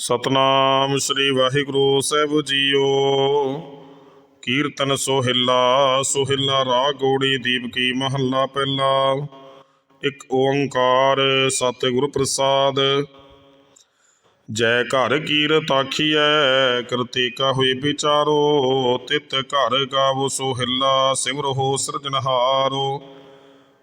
ਸਤਨਾਮ ਸ੍ਰੀ ਵਾਹਿਗੁਰੂ ਸਾਹਿਬ ਜੀਓ। ਕੀਰਤਨ ਸੋਹਿਲਾ ਸੋਹਿਲਾ ਰਾਗ ਦੀਪਕੀ ਮਹੱਲਾ ਪਹਿਲਾ। ਇੱਕ ਓੰਕਾਰ ਸਤਿਗੁਰ ਪ੍ਰਸਾਦ। ਜੈ ਘਰ ਕੀਰਤ ਆਖੀਐ ਕਰਤੇ ਕਾ ਹੋਈ ਵਿਚਾਰੋ। ਤਿਤ ਘਰ ਗਾਵੋ ਸੋਹਿਲਾ, ਸਿਮਰੋ ਸਿਰਜਨਹਾਰੋ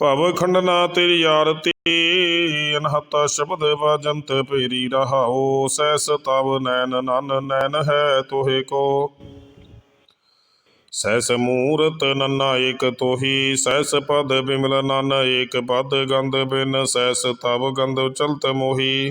ਭਵ ਖੰਡਨਾ ਤੇਰੀ ਆਰਤੀ ਅਨਹਤ ਸ਼ਬਦ ਵਾਜੰਤ ਪੇਰੀ ਰਹਾਓ ਸੈਸ ਤਵ ਨੈਨ ਨਨ ਨੈਨ ਹੈ ਤੋਹੇ ਕੋ। ਸੈਸ ਮੂਰਤ ਨੰਨਾ ਏਕ ਤੋਹੀ ਸੈਸ ਪਦ ਬਿਮਲ ਨਨ ਏਕ ਪਦ ਗੰਧ ਬਿਨ ਸੈਸ ਤਵ ਗੰਧ ਚਲਤ ਮੋਹੀ।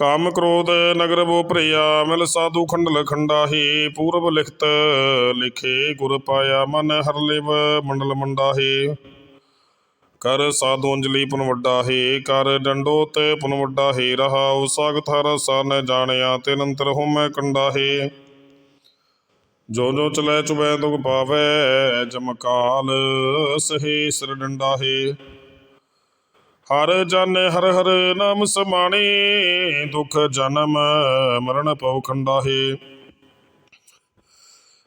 ਕਾਮ ਕ੍ਰੋਧ ਨਗਰ ਬੋ ਭਰਿਆ, ਮਿਲ ਸਾਧੂ ਖੰਡਲ ਖੰਡਾਹੀ, ਪੂਰਬ ਲਿਖਤ ਲਿਖੇ ਗੁਰ ਪਾਇਆ, ਮਨ ਹਰ ਲਿਵ ਮੰਡਲ ਮੰਡਾਹੀ। ਕਰ ਸਾਧੂ ਅੰਜਲੀ ਪੁਨ ਵੱਡਾ ਹੈ ਕਰ ਡੰਡੋਤ ਪੁਨ ਵੱਡਾ ਹੈ ਰਹਾਉ ਸਾਗਤ ਥਰ ਸਨ ਜਾਣਿਆ ਤੇ ਨੰਤਰ ਹੋਮੈ ਕੰਡਾ ਹੈ ਜੋ ਜੋ ਚਲੈ ਚੁਬੈ ਦੁਖ ਪਾਵੈ ਜਮਕਾਲ ਸਹੇ ਸਿਰ ਡੰਡਾ ਹੈ ਹਰ ਜਨ ਹਰ ਹਰ ਨਾਮ ਸਮਾਣੇ, ਦੁਖ ਜਨਮ ਮਰਨ ਪਉ ਖੰਡਾ ਹੈ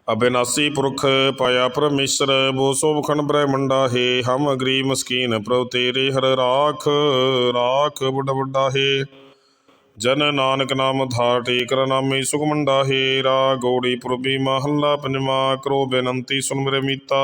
ਅਬਿਨਾਸੀ ਪੁਰਖ ਪਾਇਆ ਪਰਮੇਸ਼ਰ, ਬੋ ਸੋਭਖਣ ਬ੍ਰਹਮੰਡਾ ਹੈ ਹਮ ਗਰੀਬ ਮਸਕੀਨ ਪ੍ਰਭ ਤੇਰੇ ਹਰ ਰਾਖ ਰਾਖ ਵੱਡ ਵੱਡਾ ਹੈ ਜਨ ਨਾਨਕ ਨਾਮ ਧਾਟੇ ਕਰ ਨਾਮੇ ਸੁਖਮੰਡਾ ਹੈ ਰਾ ਗੋੜੀ ਪੁਰਬੀ ਮਹੱਲਾ ਪੰਜਵਾ, ਕਰੋ ਬੇਨੰਤੀ ਸੁਨ ਮੇਰੇ ਮੀਤਾ।